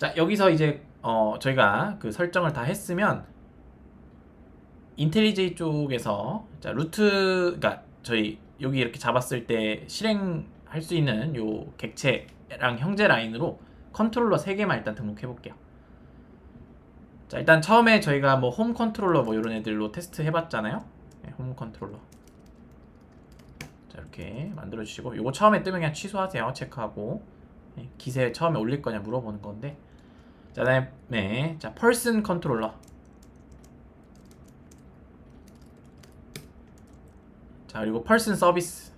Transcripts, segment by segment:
자 여기서 이제 어 저희가 그 설정을 다 했으면 인텔리제이 쪽에서 자 루트 그러니까 저희 여기 이렇게 잡았을 때 실행할 수 있는 요 객체랑 형제 라인으로 컨트롤러 3개만 일단 등록해 볼게요. 자 일단 처음에 저희가 뭐 홈 컨트롤러 뭐 이런 애들로 테스트 해봤잖아요. 네, 홈 컨트롤러. 자 이렇게 만들어 주시고 요거 처음에 뜨면 그냥 취소하세요. 체크하고 네, 기세 처음에 올릴 거냐 물어보는 건데. 자 다음에 네, 자 펄슨 컨트롤러. 자 그리고 펄슨 서비스.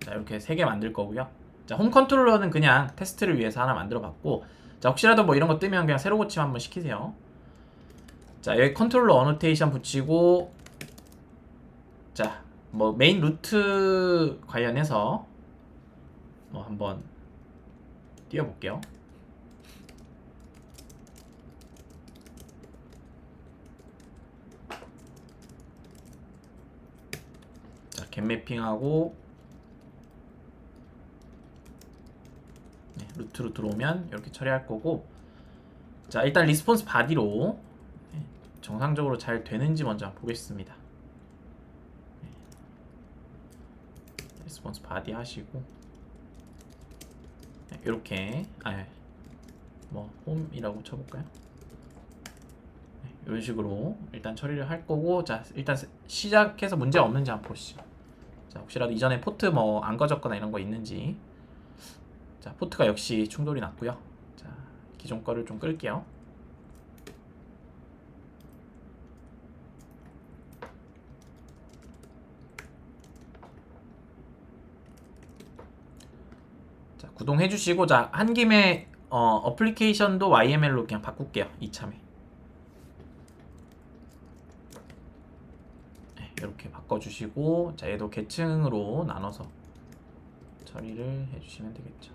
자 이렇게 세 개 만들 거고요. 자 홈 컨트롤러는 그냥 테스트를 위해서 하나 만들어 봤고 자 혹시라도 뭐 이런 거 뜨면 그냥 새로 고침 한번 시키세요. 자 여기 컨트롤러 어노테이션 붙이고 자 뭐 메인 루트 관련해서 뭐 한번 띄워볼게요. 자, 겟 매핑하고 네, 루트로 들어오면 이렇게 처리할 거고 자 일단 리스폰스 바디로 네, 정상적으로 잘 되는지 먼저 보겠습니다 네. 리스폰스 바디 하시고 네, 이렇게. 아뭐 홈이라고 쳐볼까요? 네, 이런 식으로 일단 처리를 할 거고 자 일단 시작해서 문제 없는지 한번 보시죠. 자 혹시라도 이전에 포트 뭐 안 꺼졌거나 이런 거 있는지. 자 포트가 역시 충돌이 났고요. 자 기존 거를 좀 끌게요 구동해 주시고 자 한 김에 어, 어플리케이션도 YML로 그냥 바꿀게요 이참에. 네, 이렇게 바꿔주시고 자 얘도 계층으로 나눠서 처리를 해주시면 되겠죠.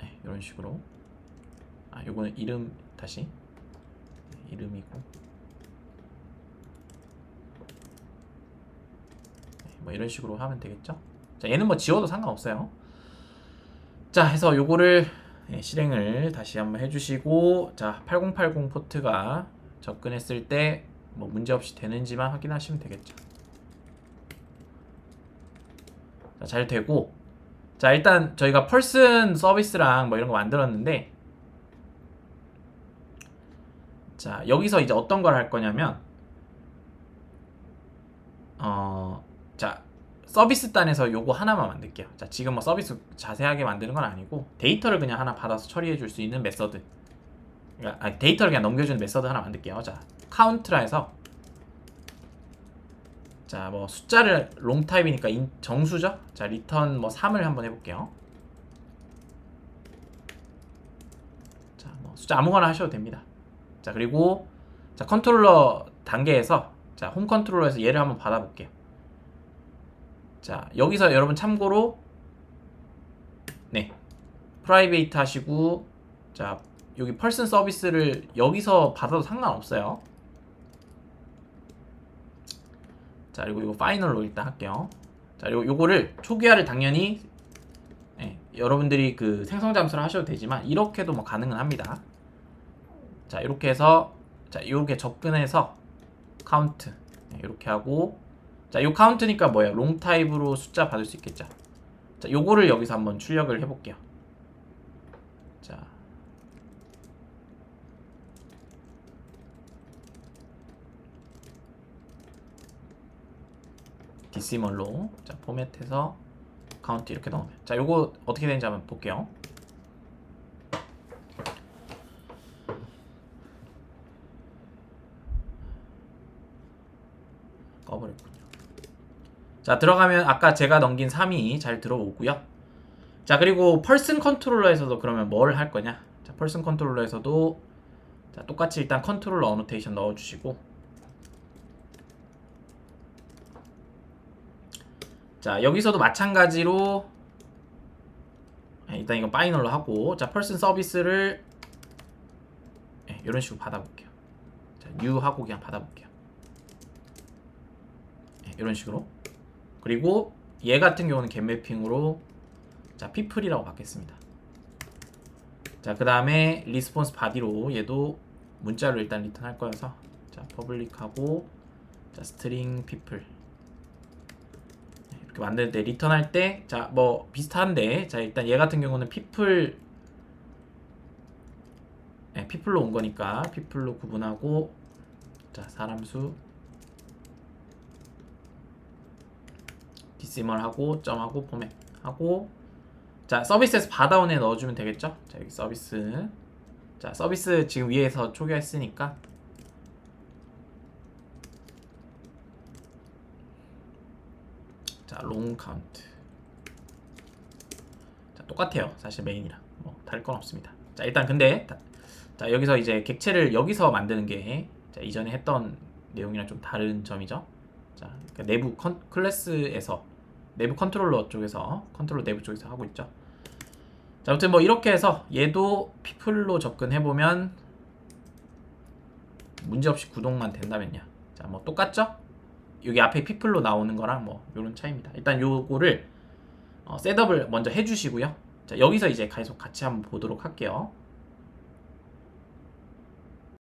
네, 이런 식으로. 아 요거는 이름 다시. 네, 이름이고 뭐 이런 식으로 하면 되겠죠. 자 얘는 뭐 지워도 상관없어요. 자 해서 요거를 네, 실행을 다시 한번 해주시고 자 8080 포트가 접근했을 때 뭐 문제 없이 되는지만 확인하시면 되겠죠. 자, 잘 되고 자 일단 저희가 펄슨 서비스랑 뭐 이런 거 만들었는데 자 여기서 이제 어떤 걸 할 거냐면 어자 서비스 단에서 요거 하나만 만들게요. 자, 지금 뭐 서비스 자세하게 만드는 건 아니고 데이터를 그냥 하나 받아서 처리해 줄 수 있는 메서드. 아니, 데이터를 그냥 넘겨주는 메서드 하나 만들게요. 자, 카운트라 해서 자, 뭐 숫자를 롱 타입이니까 인, 정수죠? 자, 리턴 뭐 3을 한번 해 볼게요. 자, 뭐 숫자 아무거나 하셔도 됩니다. 자, 그리고 자 컨트롤러 단계에서 자, 홈 컨트롤러에서 얘를 한번 받아 볼게요. 자 여기서 여러분 참고로 네 프라이베이트 하시고 자 여기 펄슨 서비스를 여기서 받아도 상관없어요. 자 그리고 이거 파이널로 일단 할게요. 자 그리고 요거를 초기화를 당연히 네, 여러분들이 그 생성 잠수를 하셔도 되지만 이렇게도 뭐 가능은 합니다. 자 이렇게 해서 자 이렇게 접근해서 카운트 네, 이렇게 하고 자, 요 카운트니까 뭐예요? 롱 타입으로 숫자 받을 수 있겠죠. 자, 요거를 여기서 한번 출력을 해볼게요. 자. 디시멀로 자 포맷해서 카운트 이렇게 넣으면 자 요거 어떻게 되는지 한번 볼게요 꺼버렸군요 자 들어가면 아까 제가 넘긴 3이 잘 들어오고요. 자 그리고 펄슨 컨트롤러에서도 그러면 뭘 할 거냐? 자 펄슨 컨트롤러에서도 자 똑같이 일단 컨트롤러 어노테이션 넣어 주시고. 자 여기서도 마찬가지로 네, 일단 이거 파이널로 하고. 자 펄슨 서비스를 네, 이런 식으로 받아볼게요. 자 new 하고 그냥 받아볼게요. 이런 식으로 그리고 얘 같은 경우는 겟 매핑으로 자 피플이라고 받겠습니다. 자 그 다음에 리스폰스 바디로 얘도 문자로 일단 리턴할 거여서 자 퍼블릭하고 자 스트링 피플 이렇게 만들 때 리턴할 때 자 뭐 비슷한데 자 일단 얘 같은 경우는 피플 네, 피플로 온 거니까 피플로 구분하고 자 사람 수 디시멀 하고 점하고 포맷 하고. 자 서비스에서 받아온 애 넣어주면 되겠죠? 자 여기 서비스. 자 서비스 지금 위에서 초기화했으니까. 자롱 카운트. 자 똑같아요. 사실 메인이랑 뭐 다를 건 없습니다. 자 일단 근데 다- 자 여기서 이제 객체를 여기서 만드는 게 자, 이전에 했던 내용이랑 좀 다른 점이죠? 자 그러니까 내부 컨, 클래스에서 내부 컨트롤러 쪽에서 컨트롤러 내부 쪽에서 하고 있죠. 자 아무튼 뭐 이렇게 해서 얘도 피플로 접근해 보면 문제없이 구동만 된다면요. 자 뭐 똑같죠? 여기 앞에 피플로 나오는 거랑 뭐 요런 차이입니다. 일단 요거를 어, 셋업을 먼저 해주시고요. 자 여기서 이제 계속 같이 한번 보도록 할게요